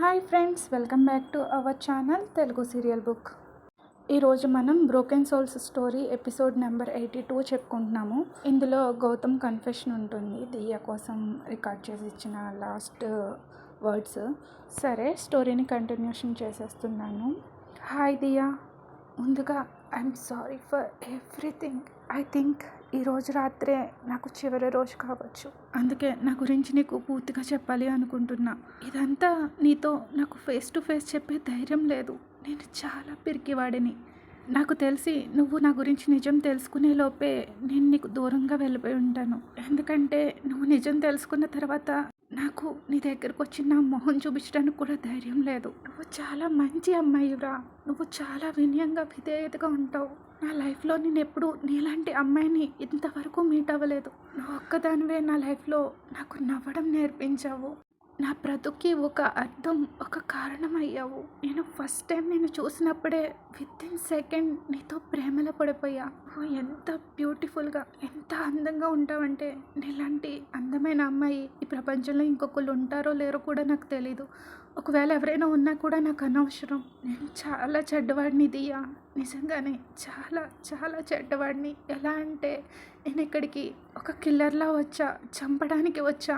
Hi friends welcome back to our channel Telugu serial book ఈరోజు మనం broken souls story episode number eighty two చెప్పుకుంటున్నాము. ఇందులో Gautam confession ఉంటుంది. దియ్య కోసం record చేసి ఇచ్చిన లాస్ట్ వర్డ్స్ uh, సరే స్టోరీని కంటిన్యూషన్ చేసేస్తున్నాను. హాయ్ దియా ముందుగా I'm sorry for everything I think ఈరోజు రాత్రే నాకు చివరి రోజు కావచ్చు. అందుకే నా గురించి నీకు పూర్తిగా చెప్పాలి అనుకుంటున్నా. ఇదంతా నీతో నాకు ఫేస్ టు ఫేస్ చెప్పే ధైర్యం లేదు. నేను చాలా పిరికివాడిని. నాకు తెలిసి నువ్వు నా గురించి నిజం తెలుసుకునే లోపే నేను నీకు దూరంగా వెళ్ళిపోయి ఉంటాను. ఎందుకంటే నువ్వు నిజం తెలుసుకున్న తర్వాత నాకు నీ దగ్గరకు వచ్చి నా మొహం చూపించడానికి కూడా ధైర్యం లేదు. నువ్వు చాలా మంచి అమ్మాయిరా. నువ్వు చాలా వినయంగా విధేయతగా ఉంటావు. నా లైఫ్లో నేను ఎప్పుడు నీలాంటి అమ్మాయిని ఇంతవరకు మీట్ అవ్వలేదు. నువ్వు ఒక్కదానివే నా లైఫ్లో నాకు నవ్వడం నేర్పించావు. నా బ్రతుకి ఒక అర్థం ఒక కారణం అయ్యావు. నేను ఫస్ట్ టైం నేను చూసినప్పుడే విత్ ఇన్ సెకండ్ నీతో ప్రేమలో పడిపోయా. నువ్వు ఎంత బ్యూటిఫుల్గా ఎంత అందంగా ఉంటావంటే నీలాంటి అందమైన అమ్మాయి ఈ ప్రపంచంలో ఇంకొకళ్ళు ఉంటారో లేరో కూడా నాకు తెలీదు. ఒకవేళ ఎవరైనా ఉన్నా కూడా నాకు అనవసరం. నేను చాలా చెడ్డవాడిని దియా నిజంగానే చాలా చాలా చెడ్డవాడిని. ఎలా అంటే నేను ఇక్కడికి ఒక కిల్లర్లా వచ్చా చంపడానికి వచ్చా.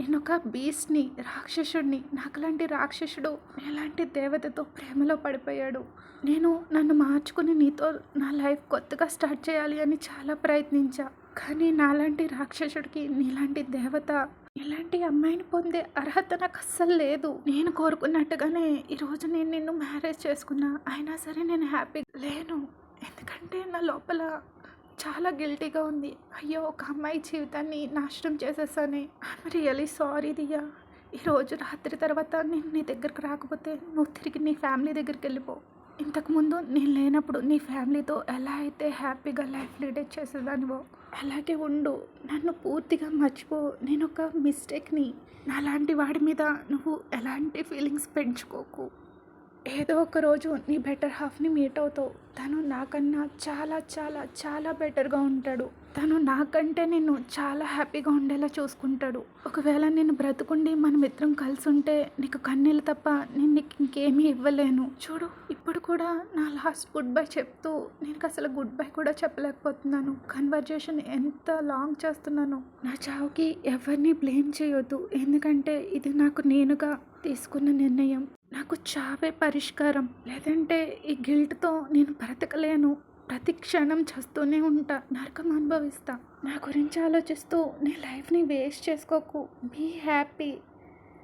నేను ఒక బీస్ని రాక్షసుడిని. నాకులాంటి రాక్షసుడు ఎలాంటి దేవతతో ప్రేమలో పడిపోయాడు. నేను నన్ను మార్చుకుని నీతో నా లైఫ్ కొత్తగా స్టార్ట్ చేయాలి అని చాలా ప్రయత్నించా. కానీ నాలాంటి రాక్షసుడికి నీలాంటి దేవత ఇలాంటి అమ్మాయిని పొందే అర్హత నాకు అస్సలు లేదు. నేను కోరుకున్నట్టుగానే ఈరోజు నేను నిన్ను మ్యారేజ్ చేసుకున్నా. అయినా సరే నేను హ్యాపీ లేను. ఎందుకంటే నా లోపల చాలా గిల్టీగా ఉంది. అయ్యో ఒక అమ్మాయి జీవితాన్ని నాశనం చేసేసానే. I'm really sorry Diya. ఈరోజు రాత్రి తర్వాత నేను నీ దగ్గరికి రాకపోతే నువ్వు తిరిగి నీ ఫ్యామిలీ దగ్గరికి వెళ్ళిపో. ఇంతకుముందు నేను లేనప్పుడు నీ ఫ్యామిలీతో ఎలా అయితే హ్యాపీగా లైఫ్ లీడ్ చేసేదానివో అలాగే ఉండు. నన్ను పూర్తిగా మర్చిపో నేను ఒక మిస్టేక్ని నాలాంటి వాడి మీద నువ్వు ఎలాంటి ఫీలింగ్స్ పెంచుకోకు. ఏదో ఒక రోజు నీ బెటర్ హాఫ్ని మీట్ అవుతావు. తను నాకన్నా చాలా చాలా చాలా బెటర్గా ఉంటాడు. తను నాకంటే నిన్ను చాలా హ్యాపీగా ఉండేలా చూసుకుంటాడు. ఒకవేళ నేను బ్రతుకుండి మన మిత్రం కలిసి ఉంటే నీకు కన్నీళ్ళు తప్ప నేను నీకు ఇంకేమీ ఇవ్వలేను. చూడు ఇప్పుడు కూడా నా లాస్ట్ గుడ్ బై చెప్తూ నేను అసలు గుడ్ బై కూడా చెప్పలేకపోతున్నాను. కన్వర్జేషన్ ఎంత లాంగ్ చేస్తున్నాను. నా చావుకి ఎవరిని బ్లేమ్ చేయొద్దు. ఎందుకంటే ఇది నాకు నేనుగా తీసుకున్న నిర్ణయం. నాకు చావే పరిష్కారం. లేదంటే ఈ గిల్ట్తో నేను బ్రతకలేను. ప్రతి క్షణం చేస్తూనే ఉంటా. నరకం అనుభవిస్తా. నా గురించి ఆలోచిస్తూ నీ లైఫ్ని వేస్ట్ చేసుకోకు. Be happy.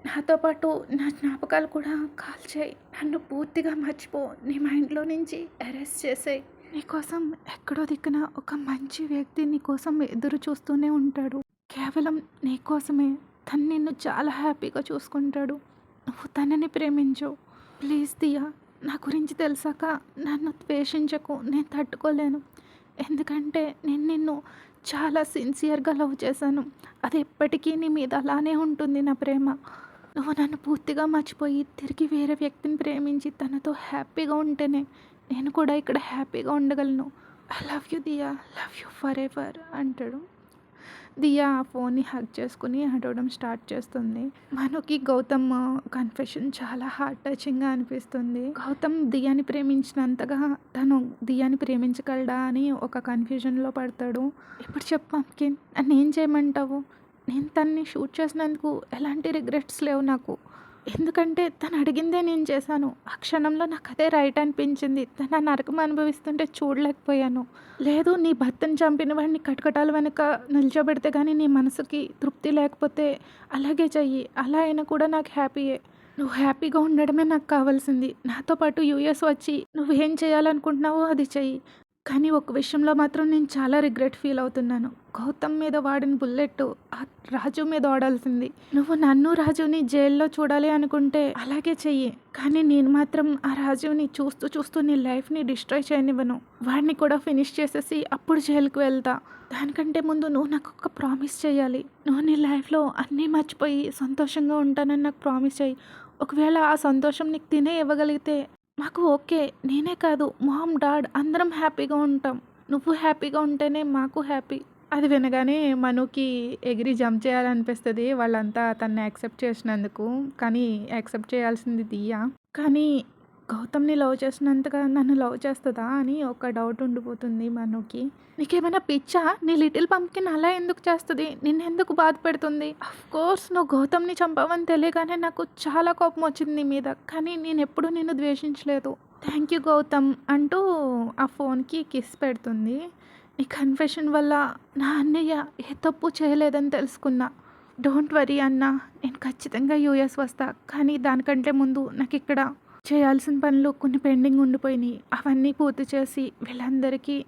నాతో పాటు నా జ్ఞాపకాలు కూడా కాల్ చేయి నన్ను పూర్తిగా మర్చిపో. నీ మైండ్లో నుంచి అరెస్ట్ చేసేయి. నీకోసం ఎక్కడో దిక్కున ఒక మంచి వ్యక్తి నీకోసం ఎదురు చూస్తూనే ఉంటాడు. కేవలం నీకోసమే తను నిన్ను చాలా హ్యాపీగా చూసుకుంటాడు. నువ్వు తనని ప్రేమించు. ప్లీజ్ దియా. నా గురించి తెలిసాక నన్ను ద్వేషించకు నేను తట్టుకోలేను. ఎందుకంటే నేను నిన్ను చాలా సిన్సియర్గా లవ్ చేశాను. అది ఎప్పటికీ నీ మీద అలానే ఉంటుంది నా ప్రేమ. నువ్వు నన్ను పూర్తిగా మర్చిపోయి తిరిగి వేరే వ్యక్తిని ప్రేమించి తనతో హ్యాపీగా ఉంటేనే నేను కూడా ఇక్కడ హ్యాపీగా ఉండగలను. I love you Diya love you forever అంటాడు. దియా ఆ ఫోన్ని హక్ చేసుకుని అడవడం స్టార్ట్ చేస్తుంది. మనకి గౌతమ్ కన్ఫెషన్ చాలా హార్ట్ టచింగ్గా అనిపిస్తుంది. గౌతమ్ దియాని ప్రేమించినంతగా తను దియాని ప్రేమించగలడా అని ఒక కన్ఫ్యూజన్లో పడతాడు. ఇప్పుడు చెప్పాంకి నేను నన్ను ఏం చేయమంటావు? నేను తన్ని షూట్ చేసినందుకు ఎలాంటి రిగ్రెట్స్ లేవు నాకు. ఎందుకంటే తను అడిగిందే నేను చేశాను. ఆ క్షణంలో నాకు అదే రైట్ అనిపించింది. తన నరకం అనుభవిస్తుంటే చూడలేకపోయాను. లేదు నీ భర్తను చంపిన వాడిని కటకటాల వెనుక నిల్చోబెడితే కానీ నీ మనసుకి తృప్తి లేకపోతే అలాగే చెయ్యి. అలా అయినా కూడా నాకు హ్యాపీయే. నువ్వు హ్యాపీగా ఉండడమే నాకు కావాల్సింది. నాతో పాటు యూఎస్ వచ్చి నువ్వు ఏం చేయాలనుకుంటున్నావో అది చెయ్యి. కానీ ఒక విషయంలో మాత్రం నేను చాలా రిగ్రెట్ ఫీల్ అవుతున్నాను. గౌతమ్ మీద వాడిన బుల్లెట్ ఆ రాజు మీద వాడాల్సింది. నువ్వు నన్ను రాజుని జైల్లో చూడాలి అనుకుంటే అలాగే చెయ్యి. కానీ నేను మాత్రం ఆ రాజుని చూస్తూ చూస్తూ నీ లైఫ్ని డిస్ట్రాయ్ చేయనివ్వను. వాడిని కూడా ఫినిష్ చేసేసి అప్పుడు జైలుకు వెళ్తా. దానికంటే ముందు నువ్వు నాకు ఒక ప్రామిస్ చేయాలి నువ్వు నీ లైఫ్లో అన్నీ మర్చిపోయి సంతోషంగా ఉంటానని నాకు ప్రామిస్ చేయి ఒకవేళ ఆ సంతోషం నీకు తినే ఇవ్వగలిగితే మాకు ఓకే నేనే కాదు మామ్ డాడ్ అందరం హ్యాపీగా ఉంటాం. నువ్వు హ్యాపీగా ఉంటేనే మాకు హ్యాపీ. అది వినగానే మనుకి ఎగిరి జంప్ చేయాలనిపిస్తుంది వాళ్ళంతా తన్ని యాక్సెప్ట్ చేసినందుకు. కానీ యాక్సెప్ట్ చేయాల్సింది దియా. కానీ గౌతమ్ని లవ్ చేసినంతగా నన్ను లవ్ చేస్తుందా అని ఒక డౌట్ ఉండిపోతుంది మనుకి. నీకేమైనా పిచ్చా? నీ లిటిల్ పంప్కిన్ అలా ఎందుకు చేస్తుంది? నిన్నెందుకు బాధ పెడుతుంది? కోర్స్ నువ్వు గౌతమ్ని చంపావని తెలియగానే నాకు చాలా కోపం వచ్చింది నీ మీద. కానీ నేను ఎప్పుడూ నిన్ను ద్వేషించలేదు. థ్యాంక్ యూ గౌతమ్ అంటూ ఆ ఫోన్కి కిస్ పెడుతుంది. ఈ కన్ఫెషన్ వల్ల నా అన్నయ్య ఏ తప్పు చేయలేదని తెలుసుకున్నా. డోంట్ వరీ అన్న నేను ఖచ్చితంగా యూఎస్ వస్తా. కానీ దానికంటే ముందు నాకు ఇక్కడ చేయాల్సిన పనులు కొన్ని పెండింగ్ ఉండిపోయినాయి. అవన్నీ పూర్తి చేసి వీళ్ళందరికీ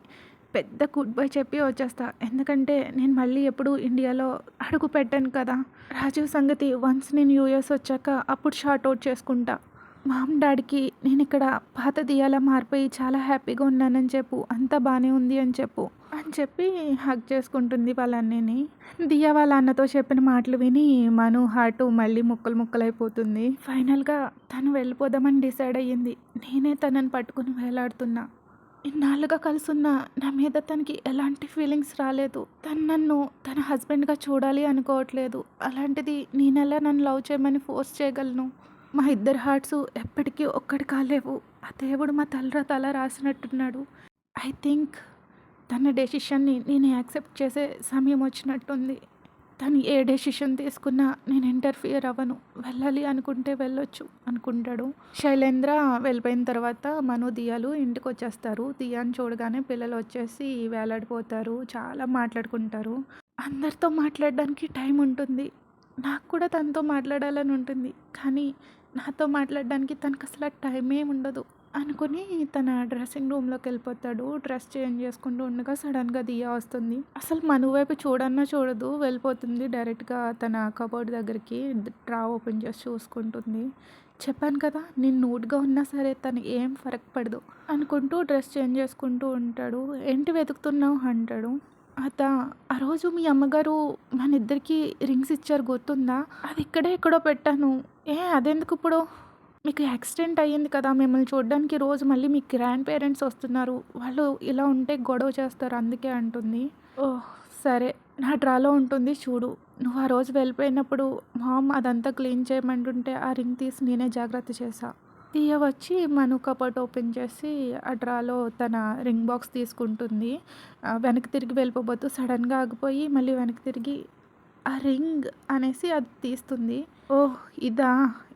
పెద్ద గుడ్ బై చెప్పి వచ్చేస్తా. ఎందుకంటే నేను మళ్ళీ ఎప్పుడు ఇండియాలో అడుగు పెట్టాను కదా. రాజీవ్ సంగతి వన్స్ నేను యూఎస్ వచ్చాక అప్పుడు షార్ట్ అవుట్ చేసుకుంటా. మామ్ డాడీకి నేను ఇక్కడ పాత దియాలా మారిపోయి చాలా హ్యాపీగా ఉన్నానని చెప్పు. అంతా బాగానే ఉంది అని చెప్పు. అని చెప్పి హక్ చేసుకుంటుంది వాళ్ళ అన్నని దియా వాళ్ళ అన్నతో చెప్పిన మాటలు విని మను హార్ట్ మళ్ళీ ముక్కలు ముక్కలైపోతుంది. ఫైనల్గా తను వెళ్ళిపోదామని డిసైడ్ అయ్యింది. నేనే తనని పట్టుకుని వేలాడుతున్నా. ఇన్నాళ్ళుగా కలుసున్న నా మీద తనకి ఎలాంటి ఫీలింగ్స్ రాలేదు. తను నన్ను తన హస్బెండ్గా చూడాలి అనుకోవట్లేదు. అలాంటిది నేనెలా నన్ను లవ్ చేయమని ఫోర్స్ చేయగలను? మా ఇద్దరు హార్ట్స్ ఎప్పటికీ ఒక్కటి కాలేవు. ఆ దేవుడు మా తలరా తల రాసినట్టున్నాడు. ఐ థింక్ తన డెసిషన్ని నేను యాక్సెప్ట్ చేసే సమయం వచ్చినట్టుంది. తను ఏ డెసిషన్ తీసుకున్నా నేను ఇంటర్ఫియర్ అవ్వను. వెళ్ళాలి అనుకుంటే వెళ్ళొచ్చు అనుకుంటాడు. శైలేంద్ర వెళ్ళిపోయిన తర్వాత మను దియాలు ఇంటికి వచ్చేస్తారు. దియాని చూడగానే పిల్లలు వచ్చేసి వేలాడిపోతారు చాలా మాట్లాడుకుంటారు. అందరితో మాట్లాడడానికి టైం ఉంటుంది. నాకు కూడా తనతో మాట్లాడాలని ఉంటుంది. కానీ నాతో మాట్లాడడానికి తనకు అసలు టైమే ఉండదు. అనుకుని తన డ్రెస్సింగ్ రూమ్లోకి వెళ్ళిపోతాడు. డ్రెస్ చేంజ్ చేసుకుంటూ ఉండగా సడన్గా దియా వస్తుంది. అసలు మను వైపు చూడన్నా చూడదు. వెళ్ళిపోతుంది డైరెక్ట్గా తన కబోర్డ్ దగ్గరికి. డ్రా ఓపెన్ చేసి చూసుకుంటుంది. చెప్పాను కదా నేను నూట్గా ఉన్నా సరే తను ఏం ఫరక్ పడదు అనుకుంటూ డ్రెస్ చేంజ్ చేసుకుంటూ ఉంటాడు. ఏంటి వెతుకుతున్నావు? అంటాడు. అత ఆ రోజు మీ అమ్మగారు మన ఇద్దరికి రింగ్స్ ఇచ్చారు గుర్తుందా? అది ఇక్కడే ఎక్కడో పెట్టాను. ఏ అదెందుకు ఇప్పుడు? మీకు యాక్సిడెంట్ అయ్యింది కదా మిమ్మల్ని చూడడానికి రోజు మళ్ళీ మీ గ్రాండ్ పేరెంట్స్ వస్తున్నారు. వాళ్ళు ఇలా ఉంటే గొడవ చేస్తారు అందుకే అంటుంది. ఓ సరే నా డ్రాలో ఉంటుంది చూడు. నువ్వు ఆ రోజు వెళ్ళిపోయినప్పుడు మామ్ అదంతా క్లీన్ చేయమంటుంటే ఆ రింగ్ తీసి నేనే జాగ్రత్త చేశా. తీయ వచ్చి మను కపట్ ఓపెన్ చేసి ఆ డ్రాలో తన రింగ్ బాక్స్ తీసుకుంటుంది. వెనక్కి తిరిగి వెళ్ళిపోబోతూ సడన్గా ఆగిపోయి మళ్ళీ వెనక్కి తిరిగి ఆ రింగ్ అనేసి అది తీస్తుంది. ఓహ్ ఇదా?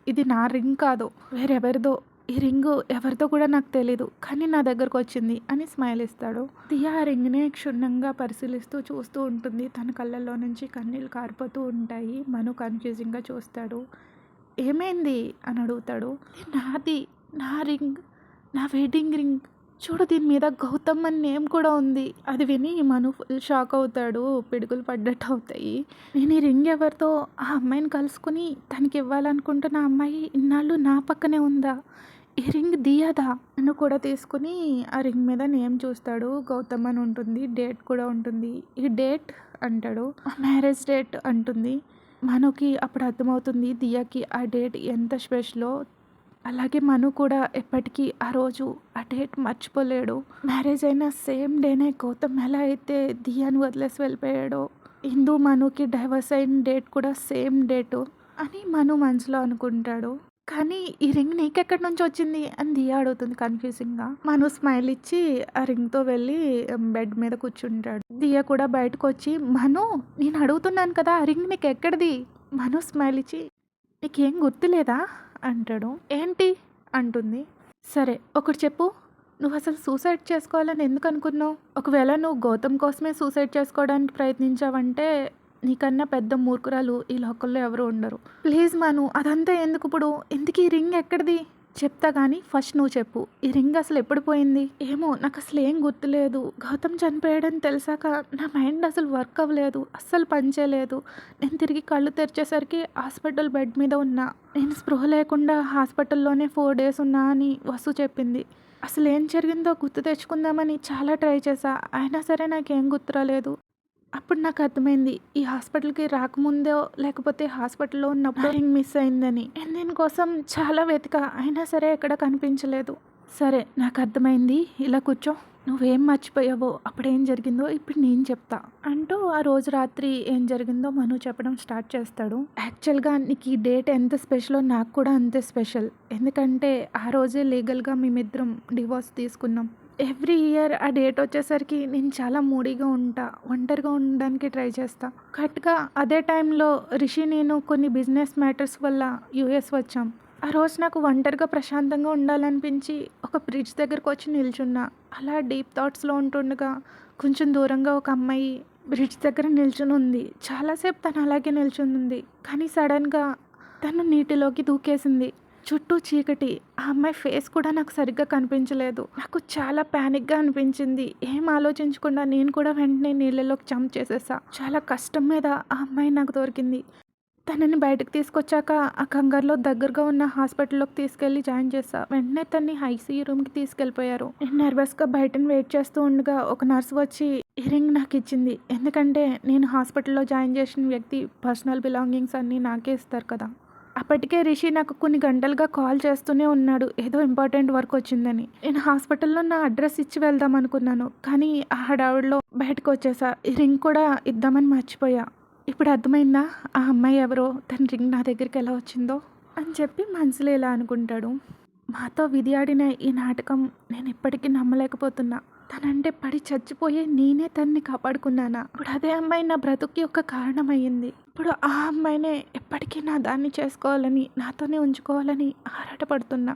ఇది నా రింగ్ కాదు వేరెవరిదో ఈ రింగు ఎవరిదో కూడా నాకు తెలీదు. కానీ నా దగ్గరకు వచ్చింది అని స్మైల్ ఇస్తాడు. దియా ఆ రింగ్ని క్షుణ్ణంగా పరిశీలిస్తూ చూస్తూ ఉంటుంది. తన కళ్ళల్లో నుంచి కన్నీళ్ళు కారిపోతూ ఉంటాయి. మను కన్ఫ్యూజింగ్గా చూస్తాడు. ఏమైంది? అని అడుగుతాడు. నాది. నా రింగ్. నా వెడ్డింగ్ రింగ్. చూడు దీని మీద గౌతమ్ అని నేమ్ కూడా ఉంది. అది విని మను ఫుల్ షాక్ అవుతాడు. పిడుగులు పడ్డట్టు అవుతాయి. నేను ఈ రింగ్ ఎవరితో ఆ అమ్మాయిని కలుసుకుని తనకి ఇవ్వాలనుకుంటున్న అమ్మాయి ఇన్నాళ్ళు నా పక్కనే ఉందా? ఈ రింగ్ దియదా? నన్ను కూడా తీసుకుని ఆ రింగ్ మీద నేమ్ చూస్తాడు. గౌతమ్ అని ఉంటుంది. డేట్ కూడా ఉంటుంది. ఈ డేట్ అంటాడు. మ్యారేజ్ డేట్ అంటుంది. మనకి అప్పుడు అర్థమవుతుంది దియాకి ఆ డేట్ ఎంత స్పెషలో అలాగే మను కూడా ఎప్పటికీ ఆ రోజు ఆ డేట్ మర్చిపోలేడు. మ్యారేజ్ అయిన సేమ్ డేనే గౌతమ్ ఎలా అయితే దియాని వదిలేసి వెళ్ళిపోయాడో హిందూ మనుకి డైవర్స్ అయిన డేట్ కూడా సేమ్ డేటు అని మను మనసులో అనుకుంటాడు. కానీ ఈ రింగ్ నీకెక్కడి నుంచి వచ్చింది అని దియా అడుగుతుంది కన్ఫ్యూజింగ్గా. మను స్మైల్ ఇచ్చి ఆ రింగ్తో వెళ్ళి బెడ్ మీద కూర్చుంటాడు. దియా కూడా బయటకు వచ్చి మను నేను అడుగుతున్నాను కదా ఆ రింగ్ నీకు ఎక్కడిది మను స్మైల్ ఇచ్చి నీకేం గుర్తులేదా? అంటాడు. ఏంటి? అంటుంది. సరే ఒకటి చెప్పు. నువ్వు అసలు సూసైడ్ చేసుకోవాలని ఎందుకు అనుకున్నావు? ఒకవేళ నువ్వు గౌతమ్ కోసమే సూసైడ్ చేసుకోవడానికి ప్రయత్నించావంటే నీకన్నా పెద్ద మూర్ఖురాలు ఈ లోకల్లో ఎవరు ఉండరు. ప్లీజ్ మాను అదంతా ఎందుకు ఇప్పుడు? ఎందుకు ఈ రింగ్ ఎక్కడిది? చెప్తా కానీ ఫస్ట్ నువ్వు చెప్పు. ఈ రింగ్ అసలు ఎప్పుడు పోయింది? ఏమో నాకు అసలు ఏం గుర్తులేదు. గౌతమ్ చనిపోయాడని తెలిసాక నా మైండ్ అసలు వర్క్ అవ్వలేదు. అస్సలు పనిచేయలేదు నేను తిరిగి కళ్ళు తెరిచేసరికి హాస్పిటల్ బెడ్ మీద ఉన్నా. నేను స్పృహ లేకుండా హాస్పిటల్లోనే ఫోర్ డేస్ ఉన్నా అని వసు చెప్పింది. అసలు ఏం జరిగిందో గుర్తు తెచ్చుకుందామని చాలా ట్రై చేశా. అయినా సరే నాకేం గుర్తురాలేదు. అప్పుడు నాకు అర్థమైంది ఈ హాస్పిటల్కి రాకముందో లేకపోతే హాస్పిటల్లో ఉన్నప్పుడు మిస్ అయిందని. నేను దీనికోసం చాలా వెతిక అయినా సరే ఎక్కడ కనిపించలేదు. సరే నాకు అర్థమైంది ఇలా కూర్చో నువ్వేం మర్చిపోయావో అప్పుడేం జరిగిందో ఇప్పుడు నేను చెప్తా అంటూ ఆ రోజు రాత్రి ఏం జరిగిందో మను చెప్పడం స్టార్ట్ చేస్తాడు. యాక్చువల్గా నీకు ఈ డేట్ ఎంత స్పెషలో నాకు కూడా అంతే స్పెషల్ ఎందుకంటే ఆ రోజే లీగల్గా మేమిద్దరం డివోర్స్ తీసుకున్నాం. ఎవ్రీ ఇయర్ ఆ డేట్ వచ్చేసరికి నేను చాలా మూడీగా ఉంటా ఒంటరిగా ఉండడానికి ట్రై చేస్తా. కరెక్ట్గా అదే టైంలో రిషి నేను కొన్ని బిజినెస్ మ్యాటర్స్ వల్ల యూఎస్ వచ్చాం. ఆ రోజు నాకు ఒంటరిగా ప్రశాంతంగా ఉండాలనిపించి ఒక బ్రిడ్జ్ దగ్గరకు వచ్చి నిల్చున్నా. అలా డీప్ థాట్స్లో ఉంటుండగా కొంచెం దూరంగా ఒక అమ్మాయి బ్రిడ్జ్ దగ్గర నిల్చుని ఉంది చాలాసేపు తను అలాగే నిల్చుని ఉంది కానీ సడన్గా తను నీటిలోకి దూకేసింది. చుట్టూ చీకటి. ఆ అమ్మాయి ఫేస్ కూడా నాకు సరిగ్గా కనిపించలేదు. నాకు చాలా ప్యానిక్గా అనిపించింది. ఏం ఆలోచించకుండా నేను కూడా వెంటనే నీళ్ళలోకి జంప్ చేసేసా. చాలా కష్టం మీద ఆ అమ్మాయి నాకు దొరికింది. తనని బయటకు తీసుకొచ్చాక ఆ కంగారులో దగ్గరగా ఉన్న హాస్పిటల్లోకి తీసుకెళ్ళి జాయిన్ చేశా వెంటనే తన్ని ఐసీయూ రూమ్కి తీసుకెళ్ళిపోయారు. నేను నర్వస్గా బయటను వెయిట్ చేస్తూ ఉండగా ఒక నర్స్ వచ్చి ఇయరింగ్ నాకు ఇచ్చింది. ఎందుకంటే నేను హాస్పిటల్లో జాయిన్ చేసిన వ్యక్తి పర్సనల్ బిలాంగింగ్స్ అన్నీ నాకే ఇస్తారు కదా. అప్పటికే రిషి నాకు కొన్ని గంటలుగా కాల్ చేస్తూనే ఉన్నాడు. ఏదో ఇంపార్టెంట్ వర్క్ వచ్చిందని. నేను హాస్పిటల్లో నా అడ్రస్ ఇచ్చి వెళ్దాం అనుకున్నాను. కానీ ఆ హడావుడిలో బయటకు వచ్చేసా. ఈ రింగ్ కూడా ఇద్దామని మర్చిపోయా. ఇప్పుడు అర్థమైందా? ఆ అమ్మాయి ఎవరో? తన రింగ్ నా దగ్గరికి ఎలా వచ్చిందో? అని చెప్పి మనసులో ఇలా అనుకుంటాడు. మాతో విధి ఆడిన ఈ నాటకం నేను ఇప్పటికీ నమ్మలేకపోతున్నా. తనంటే పడి చచ్చిపోయే నేనే తన్ని కాపాడుకున్నానా? ఇప్పుడు అదే అమ్మాయి నా బ్రతుక్కి ఒక కారణమైంది ఇప్పుడు ఆ అమ్మాయినే ఎప్పటికీ నా దాన్ని చేసుకోవాలని నాతోనే ఉంచుకోవాలని ఆరాటపడుతున్నా.